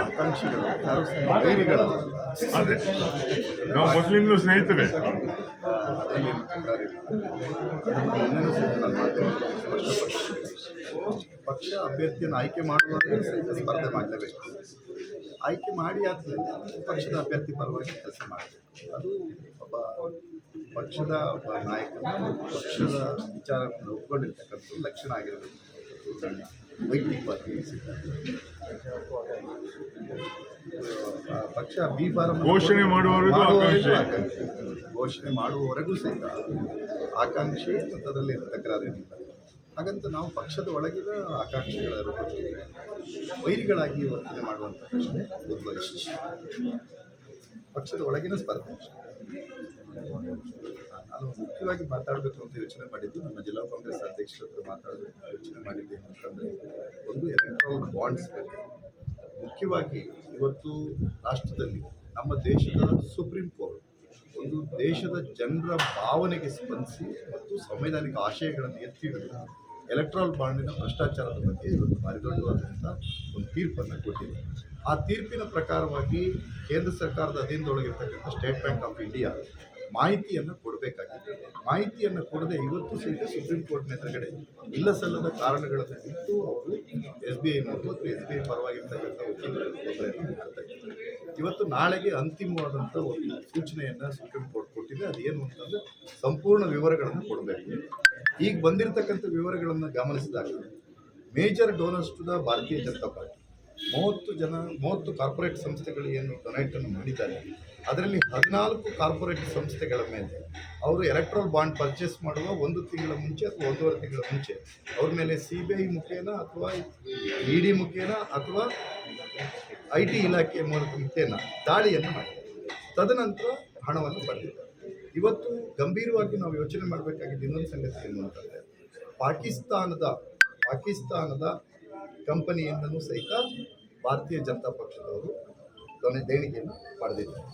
ಆಕಾಂಕ್ಷಿಗಳು ವೈರಿಗಳು ಅದೇ. ನಾವು ಮುಸ್ಲಿಮ್ನು ಸ್ನೇಹಿತರೆ. ಪಕ್ಷ ಅಭ್ಯರ್ಥಿಯನ್ನು ಆಯ್ಕೆ ಮಾಡುವಾಗ ಸಹಿತ ಸ್ಪರ್ಧೆ ಮಾಡಲೇಬೇಕು. ಆಯ್ಕೆ ಮಾಡಿ ಆದ್ಮೇಲೆ ಪಕ್ಷದ ಅಭ್ಯರ್ಥಿ ಪರವಾಗಿ ಕೆಲಸ ಮಾಡಬೇಕು. ಅದು ಒಬ್ಬ ಪಕ್ಷದ ಒಬ್ಬ ನಾಯಕನ ಪಕ್ಷದ ವಿಚಾರವನ್ನು ಒಪ್ಕೊಂಡಿರ್ತಕ್ಕಂಥ ಲಕ್ಷಣ ಆಗಿರಬೇಕು. ಪಕ್ಷ ಬಿ ಫಾರಂ ಘೋಷಣೆ ಮಾಡುವವರೆಗೂ. ಘೋಷಣೆ ಮಾಡುವವರೆಗೂ ಸಹಿತ ಆಕಾಂಕ್ಷೆ ಅದರಲ್ಲಿ ತಕರಾರೇನಿಲ್ಲ ಹಾಗಂತ ನಾವು ಪಕ್ಷದ ಒಳಗಿನ ಆಕಾಂಕ್ಷೆಗಳ ರೂಪದಲ್ಲಿ ವೈರಿಗಳಾಗಿ ವರ್ತನೆ ಮಾಡುವಂಥ ಪ್ರಶ್ನೆ ಉದ್ಭವಿಸಿದೆ. ಪಕ್ಷದ ಒಳಗಿನ ಸ್ಪರ್ಧೆ. ನಾನು ಮುಖ್ಯವಾಗಿ ಮಾತಾಡಬೇಕು ಅಂತ ಯೋಚನೆ ಮಾಡಿದ್ದು ನಮ್ಮ ಜಿಲ್ಲಾ ಕಾಂಗ್ರೆಸ್ ಅಧ್ಯಕ್ಷರ ಹತ್ರ ಮಾತಾಡಬೇಕು ಯೋಚನೆ ಮಾಡಿದ್ದು ಅಂತಂದ್ರೆ, ಒಂದು ಎಲೆಕ್ಟ್ರಾಲ್ ಬಾಂಡ್ಸ್ ಬಗ್ಗೆ. ಮುಖ್ಯವಾಗಿ ಇವತ್ತು ರಾಷ್ಟ್ರದಲ್ಲಿ ನಮ್ಮ ದೇಶದ ಸುಪ್ರೀಂ ಕೋರ್ಟ್ ಒಂದು ದೇಶದ ಜನರ ಭಾವನೆಗೆ ಸ್ಪಂದಿಸಿ ಮತ್ತು ಸಂವೈಧಾನಿಕ ಆಶಯಗಳನ್ನು ಎತ್ತಿ ಹಿಡಿದು ಎಲೆಕ್ಟ್ರಾಲ್ ಬಾಂಡಿನ ಭ್ರಷ್ಟಾಚಾರದ ಬಗ್ಗೆ ಇವತ್ತು ಭಾರಿ ಒಂದು ತೀರ್ಪನ್ನು ಕೊಟ್ಟಿದೆ. ಆ ತೀರ್ಪಿನ ಪ್ರಕಾರವಾಗಿ ಕೇಂದ್ರ ಸರ್ಕಾರದ ಅಧೀನದೊಳಗಿರ್ತಕ್ಕಂಥ ಸ್ಟೇಟ್ ಬ್ಯಾಂಕ್ ಆಫ್ ಇಂಡಿಯಾ ಮಾಹಿತಿಯನ್ನು ಕೊಡಬೇಕಾಗಿದೆ. ಮಾಹಿತಿಯನ್ನು ಕೊಡದೆ ಇವತ್ತು ಸಹಿತ ಸುಪ್ರೀಂ ಕೋರ್ಟ್ನ ಎದುರುಗಡೆ ಇಲ್ಲ ಸಲ್ಲದ ಕಾರಣಗಳನ್ನು ಇಟ್ಟು ಅವರು ಎಸ್ ಬಿ ಐ ಮತ್ತು ಎಸ್ ಬಿ ಐ ಪರವಾಗಿರ್ತಕ್ಕಂಥ ಇವತ್ತು ನಾಳೆಗೆ ಅಂತಿಮವಾದಂಥ ಒಂದು ಸೂಚನೆಯನ್ನು ಸುಪ್ರೀಂ ಕೋರ್ಟ್ ಕೊಟ್ಟಿದೆ. ಅದೇನು ಅಂತಂದರೆ ಸಂಪೂರ್ಣ ವಿವರಗಳನ್ನು ಕೊಡಬೇಕು. ಈಗ ಬಂದಿರತಕ್ಕಂಥ ವಿವರಗಳನ್ನು ಗಮನಿಸಿದಾಗ ಮೇಜರ್ ಡೋನರ್ಸ್ ಟು ದ ಭಾರತೀಯ ಜನತಾ ಪಾರ್ಟಿ. ಮೂವತ್ತು ಜನ, ಮೂವತ್ತು ಕಾರ್ಪೊರೇಟ್ ಸಂಸ್ಥೆಗಳು ಏನು ಡೊನೇಟನ್ನು ಮಾಡಿದ್ದಾರೆ. ಅದರಲ್ಲಿ ಹದಿನಾಲ್ಕು ಕಾರ್ಪೊರೇಟ್ ಸಂಸ್ಥೆಗಳ ಮೇಲೆ ಅವರು ಎಲೆಕ್ಟ್ರಲ್ ಬಾಂಡ್ ಪರ್ಚೇಸ್ ಮಾಡುವ ಒಂದು ತಿಂಗಳ ಮುಂಚೆ ಅಥವಾ ಒಂದೂವರೆ ತಿಂಗಳ ಮುಂಚೆ ಅವ್ರ ಮೇಲೆ ಸಿ ಬಿ ಐ ಮುಖೇನ ಅಥವಾ ಇ ಡಿ ಮುಖೇನ ಅಥವಾ ಐ ಟಿ ಇಲಾಖೆಯ ಮೂಲಕ ಮುಖೇನ ದಾಳಿಯನ್ನು ಮಾಡಿದ್ದಾರೆ. ತದನಂತರ ಹಣವನ್ನು ಪಡೆದಿದ್ದಾರೆ. ಇವತ್ತು ಗಂಭೀರವಾಗಿ ನಾವು ಯೋಚನೆ ಮಾಡಬೇಕಾಗಿದ್ದು ಇನ್ನೊಂದು ಸಂಗತಿ ಏನು ಅಂತಂದರೆ ಪಾಕಿಸ್ತಾನದ ಪಾಕಿಸ್ತಾನದ ಕಂಪನಿಯಿಂದಲೂ ಸಹಿತ ಭಾರತೀಯ ಜನತಾ ಪಕ್ಷದವರು ದೇಣಿಗೆಯನ್ನು ಪಡೆದಿದ್ದಾರೆ.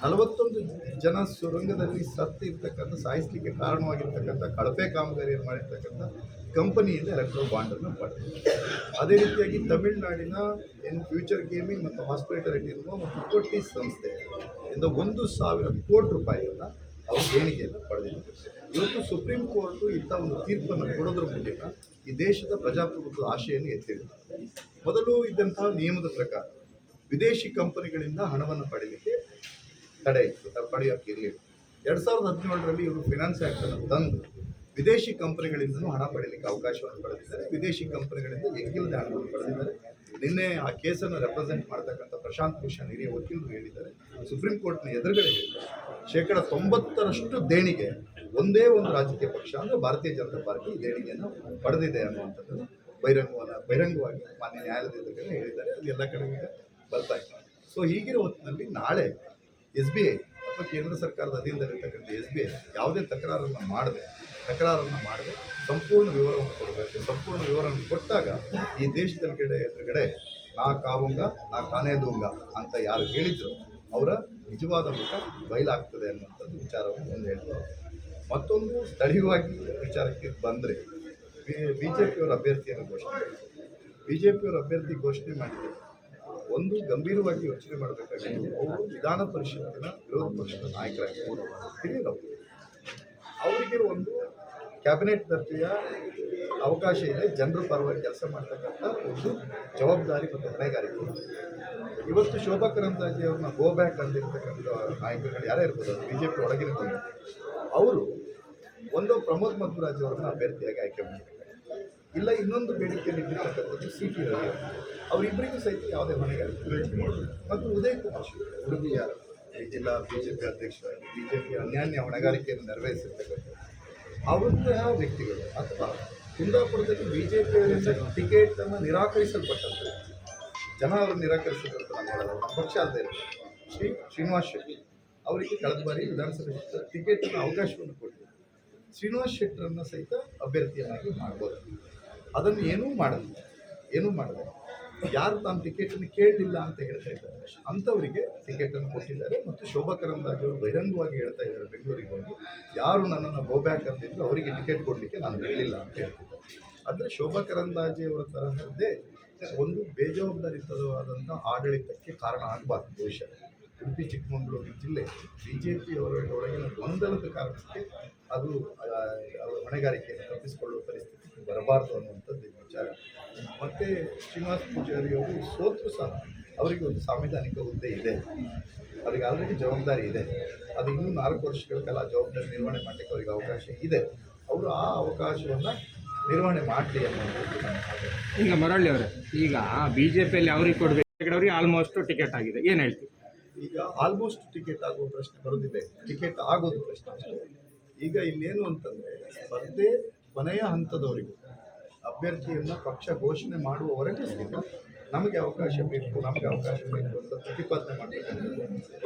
ನಲವತ್ತೊಂದು ಜನ ಸುರಂಗದಲ್ಲಿ ಸತ್ತಿರ್ತಕ್ಕಂಥ, ಸಾಯಿಸ್ಲಿಕ್ಕೆ ಕಾರಣವಾಗಿರ್ತಕ್ಕಂಥ, ಕಳಪೆ ಕಾಮಗಾರಿಯನ್ನು ಮಾಡಿರ್ತಕ್ಕಂಥ ಕಂಪನಿಯಿಂದ ಎಲೆಕ್ಟ್ರೋ ಬಾಂಡನ್ನು ಪಡೆದಿದೆ. ಅದೇ ರೀತಿಯಾಗಿ ತಮಿಳುನಾಡಿನ ಏನು ಫ್ಯೂಚರ್ ಗೇಮಿಂಗ್ ಮತ್ತು ಹಾಸ್ಪಿಟಾಲಿಟಿ ಎನ್ನುವ ಒಂದು ಕೋಟಿ ಸಂಸ್ಥೆ ಇಂದ ಒಂದು ಸಾವಿರ ಕೋಟಿ ರೂಪಾಯಿಯನ್ನು ಅವರು ದೇಣಿಗೆಯನ್ನು ಪಡೆದಿದ್ದಾರೆ. ಇವತ್ತು ಸುಪ್ರೀಂ ಕೋರ್ಟು ಇಂಥ ಒಂದು ತೀರ್ಪನ್ನು ಕೊಡೋದ್ರ ಮೂಲಕ ಈ ದೇಶದ ಪ್ರಜಾಪ್ರಭುತ್ವದ ಆಶೆಯನ್ನು ಎತ್ತಿದೆ ಮೊದಲು ಇದ್ದಂತಹ ನಿಯಮದ ಪ್ರಕಾರ ವಿದೇಶಿ ಕಂಪನಿಗಳಿಂದ ಹಣವನ್ನು ಪಡೆಯಲಿಕ್ಕೆ ತಡೆ ಇತ್ತು ಪಡೆಯೋಕ್ಕೆ ಇರಲಿಲ್ಲ ಎರಡು ಸಾವಿರದ ಹದಿನೇಳರಲ್ಲಿ ಇವರು ಫಿನಾನ್ಸ್ ಆ್ಯಕ್ಟನ್ನು ತಂದು ವಿದೇಶಿ ಕಂಪನಿಗಳಿಂದಲೂ ಹಣ ಪಡೆಯಲಿಕ್ಕೆ ಅವಕಾಶವನ್ನು ಪಡೆದಿದ್ದಾರೆ. ವಿದೇಶಿ ಕಂಪನಿಗಳಿಂದ ಹೆಂಗಿಲ್ಲದೆ ಹಣವನ್ನು ಪಡೆದಿದ್ದಾರೆ. ನಿನ್ನೆ ಆ ಕೇಸನ್ನು ರೆಪ್ರೆಸೆಂಟ್ ಮಾಡ್ತಕ್ಕಂಥ ಪ್ರಶಾಂತ್ ಭೂಷಣ್ ಹಿರಿಯ ವಕೀಲರು ಹೇಳಿದ್ದಾರೆ. ಸುಪ್ರೀಂ ಕೋರ್ಟ್ನ ಎದುರುಗಡೆ ಶೇಕಡ ತೊಂಬತ್ತರಷ್ಟು ದೇಣಿಗೆ ಒಂದೇ ಒಂದು ರಾಜಕೀಯ ಪಕ್ಷ, ಅಂದರೆ ಭಾರತೀಯ ಜನತಾ ಪಾರ್ಟಿ ದೇಣಿಗೆಯನ್ನು ಪಡೆದಿದೆ ಅನ್ನುವಂಥದ್ದನ್ನು ಬಹಿರಂಗವನ್ನು ಬಹಿರಂಗವಾಗಿ ಮಾನ್ಯ ನ್ಯಾಯಾಲಯದ ಎದುರುಗಡೆ ಹೇಳಿದ್ದಾರೆ. ಅದು ಎಲ್ಲ ಕಡೆ ಬರ್ತಾ ಇದೆ. ಸೊ ಹೀಗಿರೋ ಹೊತ್ತಿನಲ್ಲಿ ನಾಳೆ ಎಸ್ ಬಿ ಐ ಅಥವಾ ಕೇಂದ್ರ ಸರ್ಕಾರದ ಅಧೀನದಲ್ಲಿರ್ತಕ್ಕಂಥ ಎಸ್ ಬಿ ಐ ಯಾವುದೇ ತಕರಾರನ್ನು ಮಾಡದೆ ತಕರಾರನ್ನು ಮಾಡದೆ ಸಂಪೂರ್ಣ ವಿವರವನ್ನು ಕೊಡಬೇಕು. ಸಂಪೂರ್ಣ ವಿವರವನ್ನು ಕೊಟ್ಟಾಗ ಈ ದೇಶದ ಕಡೆ ಎದುರುಗಡೆ ನಾ ಕಾವುಂಗ, ನಾ ಕಾನೇದುಂಗ ಅಂತ ಯಾರು ಹೇಳಿದ್ರು, ಅವರ ನಿಜವಾದ ಮುಖ ಬಯಲಾಗ್ತದೆ ಅನ್ನುವಂಥದ್ದು ವಿಚಾರವನ್ನು ಒಂದು ಹೇಳ್ತಾರೆ ಮತ್ತೊಂದು ಸ್ಥಳೀಯವಾಗಿ ವಿಚಾರಕ್ಕೆ ಬಂದರೆ, ಬಿ ಜೆ ಪಿಯವರ ಅಭ್ಯರ್ಥಿಯನ್ನು ಘೋಷಣೆ ಬಿ ಜೆ ಪಿಯವರ ಅಭ್ಯರ್ಥಿ ಘೋಷಣೆ ಮಾಡಿದ್ದಾರೆ ಒಂದು ಗಂಭೀರವಾಗಿ ಯೋಚನೆ ಮಾಡಬೇಕಾಗಿತ್ತು ಅವರು ವಿಧಾನ ಪರಿಷತ್ತಿನ ವಿರೋಧ ಪಕ್ಷದ ನಾಯಕರಾಗಿ ಅವರಿಗೆ ಒಂದು ಕ್ಯಾಬಿನೆಟ್ ದರ್ಜೆಯ ಅವಕಾಶ ಇದೆ. ಜನರ ಪರವಾಗಿ ಕೆಲಸ ಮಾಡ್ತಕ್ಕಂಥ ಒಂದು ಜವಾಬ್ದಾರಿ ಮತ್ತು ಹೊಣೆಗಾರಿಕೆ ಇವತ್ತು ಶೋಭಾ ಕರಂದಾಜಿ ಅವ್ರನ್ನ ಗೋ ಬ್ಯಾಕ್ ಅಂದಿರ್ತಕ್ಕಂಥ ನಾಯಕರುಗಳು ಯಾರೇ ಇರ್ಬೋದು ಬಿ ಜೆ ಪಿ ಒಳಗಿರ್ತಾರೆ ಅವರು ಒಂದು ಪ್ರಮೋದ್ ಮಧ್ವರಾಜ್ ಅವರನ್ನ ಅಭ್ಯರ್ಥಿಯಾಗಿ ಆಯ್ಕೆ ಮಾಡಿದ್ದಾರೆ ಇಲ್ಲ, ಇನ್ನೊಂದು ಬೇಡಿಕೆಯಲ್ಲಿ ಇಟ್ಟಿರ್ತಕ್ಕಂಥದ್ದು ಸಿ ಟಿ ರವಿ. ಅವರು. ಅವರಿಬ್ಬರಿಗೂ ಸಹಿತ ಯಾವುದೇ ಹೊಣೆಗಾರಿಕೆ ಮತ್ತು ಉದಯ್ ಕುಮಾರ್ ಉಡುಪಿಯ ಈ ಜಿಲ್ಲಾ ಬಿ ಜೆ ಪಿ ಅಧ್ಯಕ್ಷರಾಗಿ ಪಿ ಅನ್ಯಾನ್ಯ ಹೊಣೆಗಾರಿಕೆಯನ್ನು ನೆರವೇರಿಸಿರ್ತಕ್ಕಂಥ ಅವರಂತಹ ವ್ಯಕ್ತಿಗಳು ಅಥವಾ ಕುಂದಾಪುರದಲ್ಲಿ ಪಿಯವರಿಂದ ಟಿಕೆಟನ್ನು ನಿರಾಕರಿಸಲ್ಪಟ್ಟಂತೆ ಜನ ಅವರನ್ನು ಹೇಳಲ್ಲ ನಮ್ಮ ಪಕ್ಷ ಅಲ್ಲದೆ ಶ್ರೀ ಶ್ರೀನಿವಾಸ್ ಶೆಟ್ಟಿ ಅವರಿಗೆ ಕಳೆದ ಬಾರಿ ವಿಧಾನಸಭೆ ಟಿಕೆಟನ್ನು ಅವಕಾಶವನ್ನು ಕೊಟ್ಟಿದ್ದಾರೆ. ಶ್ರೀನಿವಾಸ್ ಶೆಟ್ಟರನ್ನು ಸಹಿತ ಅಭ್ಯರ್ಥಿಯನ್ನಾಗಿ ಮಾಡ್ಬೋದು. ಅದನ್ನು ಏನೂ ಮಾಡಲಿಲ್ಲ ಏನೂ ಮಾಡಲ್ಲ. ಯಾರು ತಾನು ಟಿಕೆಟನ್ನು ಕೇಳಲಿಲ್ಲ ಅಂತ ಹೇಳ್ತಾ ಇದ್ದಾರೆ. ಅಂಥವರಿಗೆ ಟಿಕೆಟನ್ನು ಕೊಟ್ಟಿದ್ದಾರೆ ಮತ್ತು ಶೋಭಾ ಕರಂದ್ಲಾಜೆ ಅವರು ಬಹಿರಂಗವಾಗಿ ಹೇಳ್ತಾ ಇದ್ದಾರೆ ಬೆಂಗಳೂರಿಗೆ ಹೋಗಿ. ಯಾರು ನನ್ನನ್ನು ಗೋ ಬ್ಯಾಕ್ ಅಂತಿದ್ರು ಅವರಿಗೆ ಟಿಕೆಟ್ ಕೊಡಲಿಕ್ಕೆ ನಾನು ಹೇಳಿಲ್ಲ ಅಂತ ಹೇಳ್ತಿದ್ದಾರೆ. ಆದರೆ ಶೋಭಾ ಕರಂದ್ಲಾಜೆ ಅವರ ತರಹದ್ದೇ ಒಂದು ಬೇಜವಾಬ್ದಾರಿತವಾದಂಥ ಆಡಳಿತಕ್ಕೆ ಕಾರಣ ಆಗಬಾರ್ದು ಭವಿಷ್ಯ. ಉಡುಪಿ, ಚಿಕ್ಕಮಗಳೂರು ಜಿಲ್ಲೆ ಬಿ ಜೆ ಪಿಯವರ ಒಳಗಿನ ಗೊಂದಲದ ಕಾರಣಕ್ಕೆ ಅದು ಹೊಣೆಗಾರಿಕೆಯನ್ನು ತಪ್ಪಿಸಿಕೊಳ್ಳುವ ಪರಿಸ್ಥಿತಿ ಬರಬಾರ್ದು ಅನ್ನುವಂಥದ್ದು ವಿಚಾರ. ಮತ್ತು ಶ್ರೀನಿವಾಸ ಪೂಜಾರಿ ಅವರು ಸೋತರು ಸಹ ಅವರಿಗೆ ಒಂದು ಸಾಂವಿಧಾನಿಕ ಹುದ್ದೆ ಇದೆ. ಅವರಿಗೆ ಆಲ್ರೆಡಿ ಜವಾಬ್ದಾರಿ ಇದೆ. ಅದು ಇನ್ನೂ ನಾಲ್ಕು ವರ್ಷಗಳ ಕಾಲ ಜವಾಬ್ದಾರಿ ನಿರ್ವಹಣೆ ಮಾಡಲಿಕ್ಕೆ ಅವರಿಗೆ ಅವಕಾಶ ಇದೆ. ಅವರು ಆ ಅವಕಾಶವನ್ನು ನಿರ್ವಹಣೆ ಮಾಡಲಿ ಅನ್ನೋದು ಈಗ ಮರಳಿ ಅವರೇ ಈಗ ಬಿ ಜೆ ಪಿಯಲ್ಲಿ ಅವ್ರಿಗೆ ಕೊಡಬೇಕು ಅವ್ರಿಗೆ ಆಲ್ಮೋಸ್ಟ್ ಟಿಕೆಟ್ ಆಗಿದೆ. ಏನು ಹೇಳ್ತೀವಿ ಈಗ ಆಲ್ಮೋಸ್ಟ್ ಟಿಕೆಟ್ ಆಗುವ ಪ್ರಶ್ನೆ ಬರೋದಿದೆ ಟಿಕೆಟ್ ಆಗೋದು ಪ್ರಶ್ನೆ ಅಷ್ಟೇ. ಈಗ ಇಲ್ಲೇನು ಅಂತಂದರೆ ಸ್ಪರ್ಧೆ ಕೊನೆಯ ಹಂತದವರೆಗೂ ಅಭ್ಯರ್ಥಿಯನ್ನು ಪಕ್ಷ ಘೋಷಣೆ ಮಾಡುವವರೆಗೂ ನಮಗೆ ಅವಕಾಶ ಬೇಕು, ನಮಗೆ ಅವಕಾಶ ಬೇಕು ಅಂತ ಪ್ರತಿಪಾದನೆ ಮಾಡಬೇಕು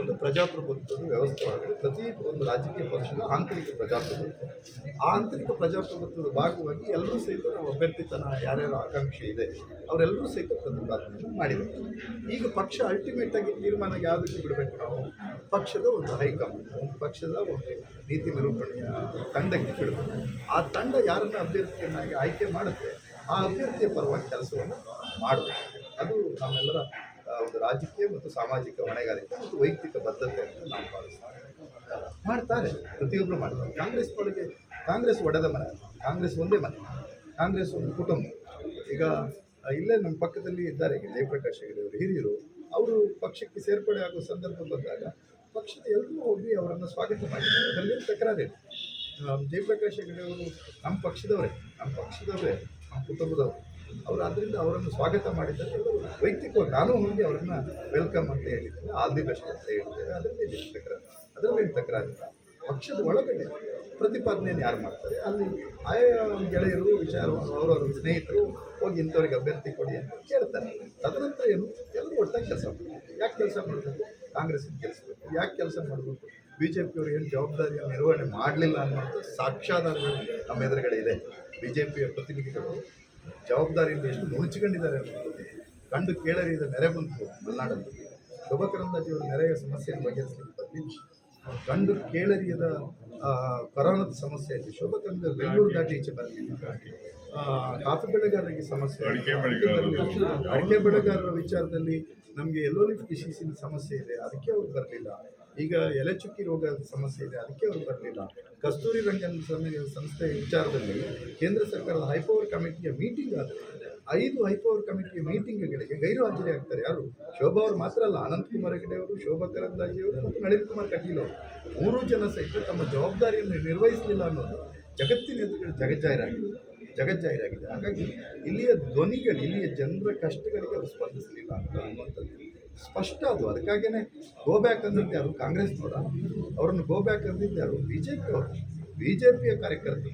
ಒಂದು ಪ್ರಜಾಪ್ರಭುತ್ವದ ವ್ಯವಸ್ಥೆ ಮಾಡಬೇಕು ಪ್ರತಿ ಒಂದು ರಾಜಕೀಯ ಪಕ್ಷದ ಆಂತರಿಕ ಪ್ರಜಾಪ್ರಭುತ್ವ. ಆಂತರಿಕ ಪ್ರಜಾಪ್ರಭುತ್ವದ ಭಾಗವಾಗಿ ಎಲ್ಲರೂ ಸಹಿತ ನಾವು ಅಭ್ಯರ್ಥಿತನ ಯಾರ್ಯಾರ ಆಕಾಂಕ್ಷೆ ಇದೆ, ಅವರೆಲ್ಲರೂ ಸಹಿತ ಪ್ರತಿಪಾದನೆಯನ್ನು ಮಾಡಿದ್ದಾರೆ. ಈಗ ಪಕ್ಷ ಅಲ್ಟಿಮೇಟ್ ಆಗಿ ತೀರ್ಮಾನ ಯಾವುದಕ್ಕೆ ಬಿಡಬೇಕು ನಾವು? ಪಕ್ಷದ ಒಂದು ಹೈಕಮಾಂಡ್, ಪಕ್ಷದ ಒಂದು ನೀತಿ ನಿರೂಪಣೆಯ ತಂಡಕ್ಕೆ ಬಿಡಬೇಕು. ಆ ತಂಡ ಯಾರನ್ನ ಅಭ್ಯರ್ಥಿಯನ್ನಾಗಿ ಆಯ್ಕೆ ಮಾಡುತ್ತೆ, ಆ ಅಭ್ಯರ್ಥಿಯ ಪರವಾಗಿ ಕೆಲಸವನ್ನು ಮಾಡಬೇಕು. ಅದು ನಮ್ಮೆಲ್ಲರ ಒಂದು ರಾಜಕೀಯ ಮತ್ತು ಸಾಮಾಜಿಕ ಹೊಣೆಗಾರಿಕೆ ಮತ್ತು ವೈಯಕ್ತಿಕ ಬದ್ಧತೆ ಅಂತ ನಾವು ಭಾವಿಸ್ತಾರೆ ಮಾಡ್ತಾರೆ ಪ್ರತಿಯೊಬ್ಬರು ಮಾಡ್ತಾರೆ. ಕಾಂಗ್ರೆಸ್ ಒಳಗೆ, ಕಾಂಗ್ರೆಸ್ ಒಡೆದ ಮನೆ, ಕಾಂಗ್ರೆಸ್ ಒಂದೇ ಮನೆ, ಕಾಂಗ್ರೆಸ್ ಒಂದು ಕುಟುಂಬ. ಈಗ, ಇಲ್ಲೇ ನಮ್ಮ ಪಕ್ಕದಲ್ಲಿ ಇದ್ದಾರೆ ಈಗ ಜಯಪ್ರಕಾಶ್ ಹೆಗಡೆ ಅವರು, ಹಿರಿಯರು. ಅವರು ಪಕ್ಷಕ್ಕೆ ಸೇರ್ಪಡೆ ಆಗೋ ಸಂದರ್ಭ ಬಂದಾಗ ಪಕ್ಷದ ಎಲ್ಲರೂ ಹೋಗಿ ಅವರನ್ನು ಸ್ವಾಗತ ಮಾಡಿದ್ದಾರೆ. ಅದರಲ್ಲಿ ತಕರಾರಿಲ್ಲ ಜಯಪ್ರಕಾಶ್ ಹೆಗಡೆ ಅವರು ನಮ್ಮ ಪಕ್ಷದವರೇ ನಮ್ಮ ಪಕ್ಷದವರೇ, ನಮ್ಮ ಕುಟುಂಬದವರು. ಅವರು ಅದರಿಂದ ಅವರನ್ನು ಸ್ವಾಗತ ಮಾಡಿದ್ದಾರೆ. ವೈಯಕ್ತಿಕವಾಗಿ ನಾನು ಹೋಗಿ ಅವರನ್ನು ವೆಲ್ಕಮ್ ಅಂತ ಹೇಳಿದ್ದೇನೆ. ಆಲ್ ದಿ ಬೆಸ್ಟ್ ಅಂತ ಹೇಳಿದ್ದೇನೆ ಅದರಲ್ಲಿ ತಕರಾರು ಅದರಲ್ಲಿ ಏನು ತಕರಾರಿಲ್ಲ ಪಕ್ಷದ ಒಳಗಡೆ ಪ್ರತಿಪಾದನೆಯನ್ನು ಯಾರು ಮಾಡ್ತಾರೆ? ಅಲ್ಲಿ ಆಯಾ ಗೆಳೆಯರು ವಿಚಾರವನ್ನು ಅವರವರ ಸ್ನೇಹಿತರು ಹೋಗಿ ಇಂಥವ್ರಿಗೆ ಅಭ್ಯರ್ಥಿ ಕೊಡಿ ಅಂತ ಕೇಳ್ತಾರೆ. ತದನಂತರ ಏನು? ಎಲ್ಲರೂ ಒಟ್ಟಾಗಿ ಕೆಲಸ ಮಾಡ್ತಾರೆ. ಯಾಕೆ ಕೆಲಸ ಮಾಡಬೇಕು ಕಾಂಗ್ರೆಸ್ಸಿನ ಕೆಲಸ ಯಾಕೆ ಕೆಲಸ ಮಾಡಬೇಕು? ಬಿ ಜೆ ಪಿಯವರು ಏನು ಜವಾಬ್ದಾರಿಯ ನಿರ್ವಹಣೆ ಮಾಡಲಿಲ್ಲ ಅನ್ನೋಂಥ ಸಾಕ್ಷಾಧಾರಗಳು ನಮ್ಮ ಎದುರುಗಡೆ ಇದೆ. ಬಿ ಜೆ ಪಿಯ ಪ್ರತಿನಿಧಿಗಳು ಜವಾಬ್ದಾರಿಯಿಂದ ಎಷ್ಟು ಮುಂಚಿಕೊಂಡಿದ್ದಾರೆ ಅನ್ನೋದು ಕಂಡು ಇದು ನೆರೆ ಬಂತು ಮಲೆನಾಡಲ್ಲಿ ಶೋಭಕರಂದಾಜಿಯವರು ನೆರೆಯ ಸಮಸ್ಯೆಯನ್ನು ಬಗೆಹರಿಸಲಿಕ್ಕೆ ಬರಲಿಲ್ಲ ಕಂಡು ಕೇಳರಿಯದ ಕೊರೋನಾದ ಸಮಸ್ಯೆ ಆಯಿತು. ಶೋಭಕರಂದ ಬೆಂಗಳೂರು ದಾಟಿ ಈಚೆ ಬರಲಿಲ್ಲ. ಆ, ಕಾಫಿ ಬೆಳೆಗಾರರಿಗೆ ಸಮಸ್ಯೆ. ಅಡಿಕೆ ಬೆಳೆಗಾರರು. ಅಡಿಕೆ ಬೆಳೆಗಾರರ. ವಿಚಾರದಲ್ಲಿ ನಮಗೆ ಎಲ್ಲೋ ಲಿಫ್ಟ್ ಡಿಸೀಸಿನ ಸಮಸ್ಯೆ ಇದೆ. ಅದಕ್ಕೆ ಅವ್ರು ಬರಲಿಲ್ಲ. ಈಗ ಎಲೆ ಚುಕ್ಕಿ ರೋಗದ ಸಮಸ್ಯೆ ಇದೆ, ಅದಕ್ಕೆ ಅವರು ಬರಲಿಲ್ಲ. ಕಸ್ತೂರಿ ರಂಗನ್ ಸಂಸ್ಥೆ ವಿಚಾರದಲ್ಲಿ ಕೇಂದ್ರ ಸರ್ಕಾರದ ಹೈಪವರ್ ಕಮಿಟಿಯ ಮೀಟಿಂಗ್ ಆದರೆ ಐದು ಹೈಪವರ್ ಕಮಿಟಿಯ ಮೀಟಿಂಗ್ಗಳಿಗೆ ಗೈರು ಹಾಜರಿ ಆಗ್ತಾರೆ. ಯಾರು? ಶೋಭಾ ಅವರು ಮಾತ್ರ ಅಲ್ಲ, ಅನಂತಕುಮಾರ್ ಹೆಗಡೆ ಅವರು, ಶೋಭಾ ಕರಂದಾಜಿ ಅವರು ಮತ್ತು ನಳಿನ್ ಕುಮಾರ್ ಕಟೀಲ್ ಅವರು. ಮೂರು ಜನ ಸಹಿತ ತಮ್ಮ ಜವಾಬ್ದಾರಿಯನ್ನು ನಿರ್ವಹಿಸಲಿಲ್ಲ ಅನ್ನೋದು ಜಗತ್ತಿನ ಎದುರುಗಡೆ ಜಗಜ್ಜಾಹಿರಾಗಿದೆ. ಜಗಜ್ಜಾಹಿರಾಗಿದೆ. ಹಾಗಾಗಿ ಇಲ್ಲಿಯ ಧ್ವನಿಗಳು, ಇಲ್ಲಿಯ ಜನರ ಕಷ್ಟಗಳಿಗೆ ಅವರು ಸ್ಪಂದಿಸಲಿಲ್ಲ ಅಂತ ಅನ್ನುವಂಥದ್ದು. ಸ್ಪಷ್ಟ ಅದು. ಅದಕ್ಕಾಗಿಯೇ ಗೋ ಬ್ಯಾಕ್ ಅಂದಿದ್ದು ಯಾರು? ಕಾಂಗ್ರೆಸ್ನವರ. ಅವರನ್ನು ಗೋ ಬ್ಯಾಕ್ ಅಂದಿದ್ದು ಯಾರು? ಬಿ ಜೆ ಪಿ ಅವರು. ಬಿ ಜೆ ಪಿಯ ಕಾರ್ಯಕರ್ತರು.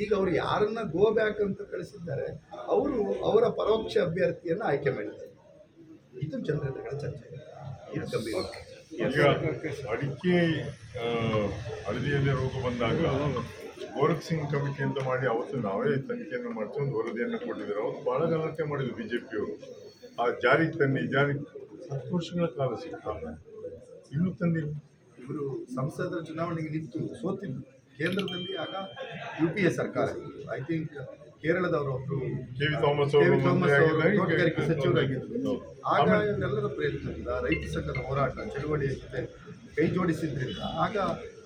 ಈಗ ಅವರು ಯಾರನ್ನ ಗೋ ಬ್ಯಾಕ್ ಅಂತ ಕಳಿಸಿದ್ದಾರೆ ಅವರು ಅವರ ಪರೋಕ್ಷ ಅಭ್ಯರ್ಥಿಯನ್ನು ಆಯ್ಕೆ ಮಾಡಿದ್ದಾರೆ. ಇದು ಜನರ ಚರ್ಚೆ. ಇದು ಈಗ ಅಡಿಕೆ ಹಳದಿಯಲ್ಲಿ ರೋಗ ಬಂದಾಗ ಗೋರಖ್ ಸಿಂಗ್ ಕಮಿಟಿ ಅಂತ ಮಾಡಿ ಅವತ್ತು ನಾವೇ ತನಿಖೆಯನ್ನು ಮಾಡಿಸಿ ಒಂದು ವರದಿಯನ್ನು ಕೊಟ್ಟಿದ್ದಾರೆ. ಅವತ್ತು ಬಹಳ ಗಲಾಟೆ ಮಾಡಿದ್ರು ಬಿ ಜೆ ಪಿಯವರು ಆ ಜಾರಿಗೆ ತನ್ನಿ ಜಾರಿ ಹತ್ತು ವರ್ಷಗಳ ಕಾಲ ಸಿಗ್ತಾರೆ ಇನ್ನೂ ತಂದಿಲ್ಲ. ಇವರು ಸಂಸದರ ಚುನಾವಣೆಗೆ ನಿಂತು ಸೋತಿದ್ದು ಕೇಂದ್ರದಲ್ಲಿ ಆಗ ಯು ಪಿ ಎ ಸರ್ಕಾರ ಐ ಥಿಂಕ್ ಕೇರಳದವರು ಒಬ್ಬರು ಕೆ ವಿ ಥಾಮಸ್ ಅವರು ತೋಟಗಾರಿಕೆ ಸಚಿವರಾಗಿದ್ದರು ಆಗ ಎಲ್ಲರ ಇವರೆಲ್ಲರ ಪ್ರಯತ್ನದಿಂದ ರೈತ ಸಂಘದ ಹೋರಾಟ ಚಳುವಳಿಯ ಜೊತೆ ಕೈ ಜೋಡಿಸಿದ್ರಿಂದ ಆಗ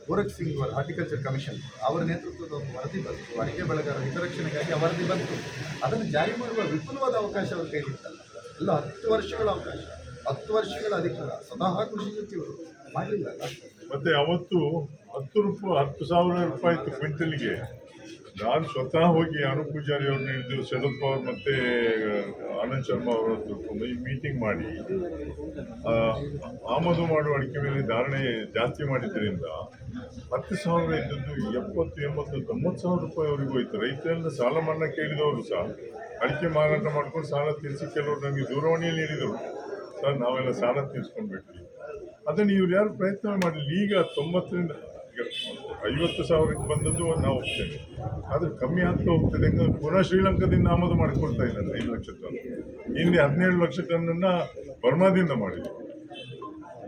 ಗೋರಖ್ ಸಿಂಗ್ ಅವರ ಹಾರ್ಟಿಕಲ್ಚರ್ ಕಮಿಷನ್ ಅವರ ನೇತೃತ್ವದ ಒಂದು ವರದಿ ಬಂತು. ಅಡಿಕೆ ಬೆಳೆಗಾರ ಹಿತರಕ್ಷಣೆಗಾಗಿ ಆ ವರದಿ ಬಂತು. ಅದನ್ನು ಜಾರಿ ಮಾಡುವ ವಿಪುಲವಾದ ಅವಕಾಶ ಅವರು ಕೈಲಿತ್ತಲ್ಲ. ಎಲ್ಲ ಹತ್ತು ವರ್ಷಗಳ ಅವಕಾಶ. ಹತ್ತು ವರ್ಷಗಳ ಅಧಿಕಾರ, ಸ್ವತಃ ಕೃಷಿ ಸಚಿವರು. ಮಾಡಲಿಲ್ಲ. ಮತ್ತೆ ಅವತ್ತು ಹತ್ತು ರೂಪಾಯಿ ಹತ್ತು ಸಾವಿರ ರೂಪಾಯಿ ಇತ್ತು ಕ್ವಿಂಟಲ್ಗೆ. ನಾನು ಸ್ವತಃ ಹೋಗಿ ಅನು ಪೂಜಾರಿ ಅವ್ರನ್ನ ಹಿಡಿದು ಶರದ್ ಪವಾರ್ ಮತ್ತೆ ಆನಂದ್ ಶರ್ಮಾ ಅವರ ಹತ್ರ ಈ ಮೀಟಿಂಗ್ ಮಾಡಿ ಆಮದು ಮಾಡುವ ಅಡಿಕೆ ಮೇಲೆ ಧಾರಣೆ ಜಾಸ್ತಿ ಮಾಡಿದ್ರಿಂದ ಹತ್ತು ಸಾವಿರ ಇದ್ದದ್ದು ಎಪ್ಪತ್ತು, ಎಂಬತ್ತು, ತೊಂಬತ್ತು ಸಾವಿರ ರೂಪಾಯಿ ಅವರಿಗೆ ಹೋಯ್ತು. ರೈತರಿಂದ ಸಾಲ ಮನ್ನಾ ಕೇಳಿದವರು ಸಹ. ಅಡಿಕೆ ಮಾರಾಟ ಮಾಡ್ಕೊಂಡು ಸಾಲ ತೀರಿಸಿ ಕೆಲವರು ನಮಗೆ ದೂರವಾಣಿಯಲ್ಲಿ ಹೇಳಿದರು. ಸರ್, ನಾವೆಲ್ಲ ಸಾಲ ತೀರಿಸ್ಕೊಂಡ್ಬಿಟ್ವಿ. ಅದನ್ನು ಇವ್ರು ಯಾರು ಪ್ರಯತ್ನ ಮಾಡಲಿ ಈಗ ತೊಂಬತ್ತರಿಂದ ಐವತ್ತು ಸಾವಿರಕ್ಕೆ ಬಂದದ್ದು ನಾವು ಹೋಗ್ತೇವೆ ಆದರೆ ಕಮ್ಮಿ ಆಗ್ತಾ ಹೋಗ್ತದೆ. ಪುನಃ ಶ್ರೀಲಂಕಾದಿಂದ ಆಮದು ಮಾಡಿಕೊಳ್ತಾ ಇಲ್ಲ ಐದು ಲಕ್ಷ ಟನ್ ಹಿಂದೆ ಹದಿನೇಳು ಲಕ್ಷ ಟನ್ನನ್ನು ಬರ್ಮಾದಿಂದ ಮಾಡಿದ್ವಿ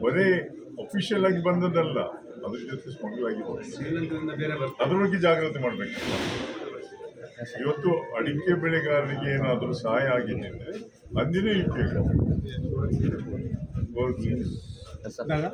ಬರೀ ಅಫಿಷಿಯಲ್ ಆಗಿ ಬಂದದ್ದಲ್ಲ, ಅದ್ರ ಜೊತೆ ಸ್ಮಗ್ಲ್ ಆಗಿ ಅದ್ರ ಬಗ್ಗೆ ಜಾಗ್ರತೆ ಮಾಡಬೇಕು ಇವತ್ತು ಅಡಿಕೆ ಬೆಳೆಗಾರರಿಗೆ ಏನಾದರೂ ಸಹಾಯ ಆಗಿದ್ದರೆ ಅಂದಿನ ಇತ್ತು ಇವಾಗ